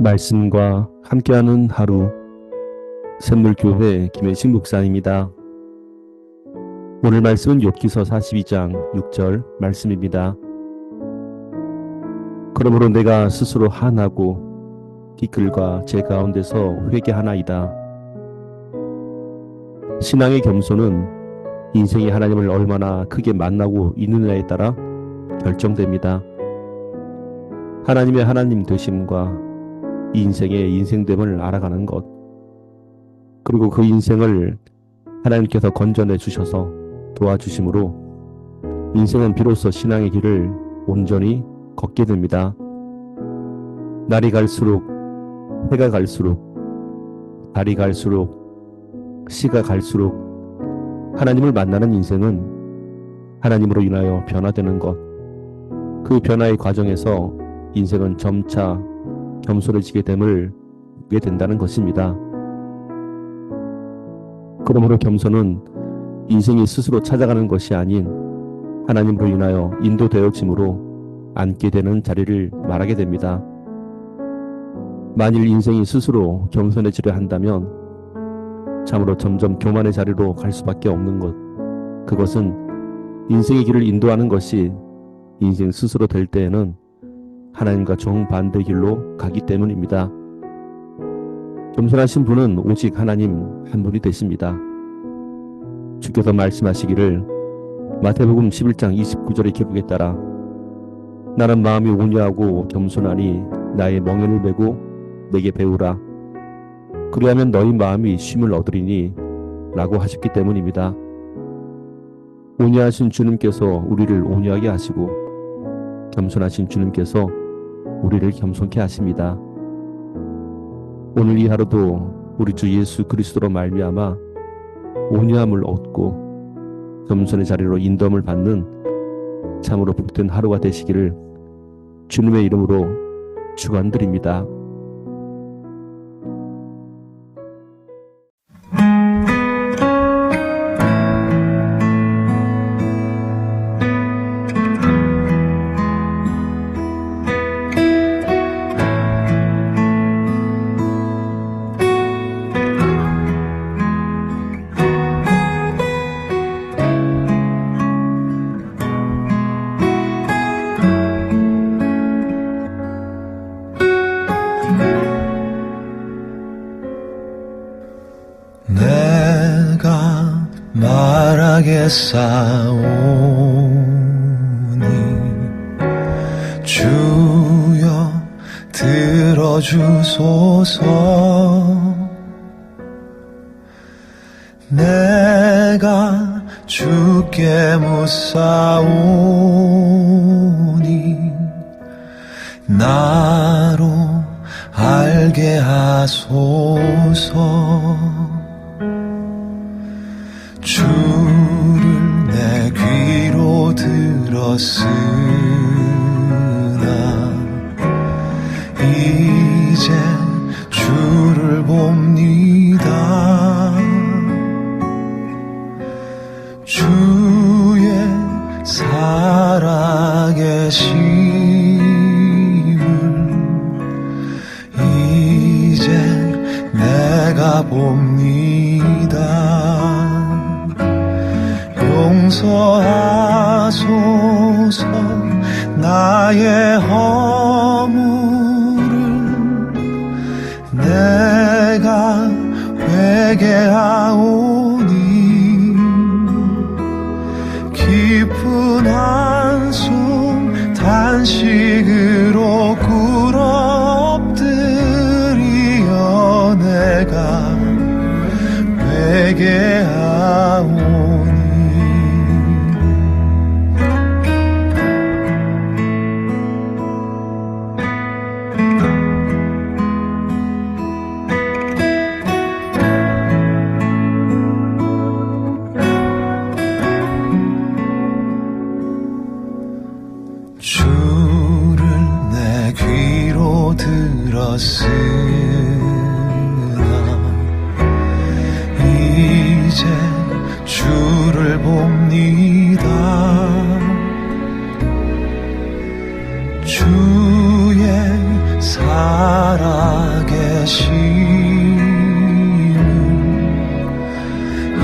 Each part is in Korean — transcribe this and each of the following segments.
말씀과 함께하는 하루 샘물교회 김혜식 목사입니다. 오늘 말씀은 욥기서 42장 6절 말씀입니다. 그러므로 내가 스스로 한하고 기끌과 제 가운데서 회개하나이다. 신앙의 겸손은 인생이 하나님을 얼마나 크게 만나고 있느냐에 따라 결정됩니다. 하나님의 하나님 되심과 인생의 인생됨을 알아가는 것. 그리고 그 인생을 하나님께서 건져내 주셔서 도와주심으로 인생은 비로소 신앙의 길을 온전히 걷게 됩니다. 날이 갈수록 해가 갈수록 달이 갈수록 시가 갈수록 하나님을 만나는 인생은 하나님으로 인하여 변화되는 것. 그 변화의 과정에서 인생은 점차 겸손해지게 됨을 보게 된다는 것입니다. 그러므로 겸손은 인생이 스스로 찾아가는 것이 아닌 하나님으로 인하여 인도되어짐으로 앉게 되는 자리를 말하게 됩니다. 만일 인생이 스스로 겸손해지려 한다면 참으로 점점 교만의 자리로 갈 수밖에 없는 것. 그것은 인생의 길을 인도하는 것이 인생 스스로 될 때에는 하나님과 정반대 길로 가기 때문입니다. 겸손하신 분은 오직 하나님 한 분이 되십니다. 주께서 말씀하시기를 마태복음 11장 29절의 기록에 따라 나는 마음이 온유하고 겸손하니 나의 멍에를 메고 내게 배우라. 그리하면 너희 마음이 쉼을 얻으리니 라고 하셨기 때문입니다. 온유하신 주님께서 우리를 온유하게 하시고 겸손하신 주님께서 우리를 겸손케 하십니다. 오늘 이 하루도 우리 주 예수 그리스도로 말미암아 온유함을 얻고 겸손의 자리로 인도함을 받는 참으로 복된 하루가 되시기를 주님의 이름으로 축원드립니다. 말하겠사오니 주여 들어주소서. 내가 주께 묻사오니 나로 알게 하소서 들었으나 이제 주를 봅니다. 주의 살아계심을 이제 내가 봅니다 용서하소서. 나의 허물을 내가 회개하오 주를 내 귀로 들었으나 이제 주를 봅니다. 주의 살아계심을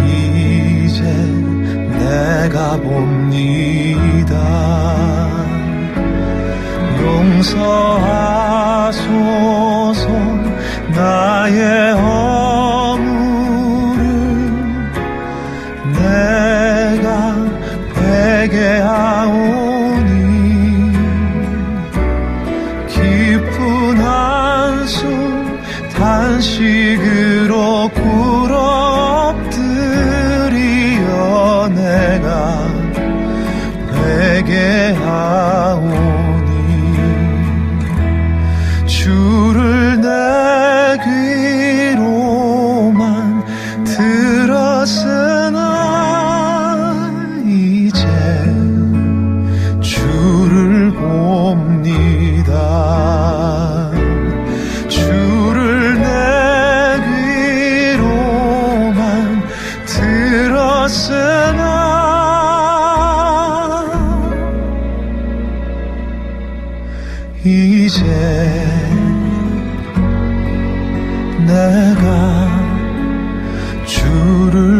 이제 내가 봅니다 용서하소서. 나의 허물을 내가 회개하오니 깊은 한숨 단식으 주를 내 귀로만 들었으나 이제 주를 봅니다. 주를 내 귀로만 들었으나 이제 내가 주를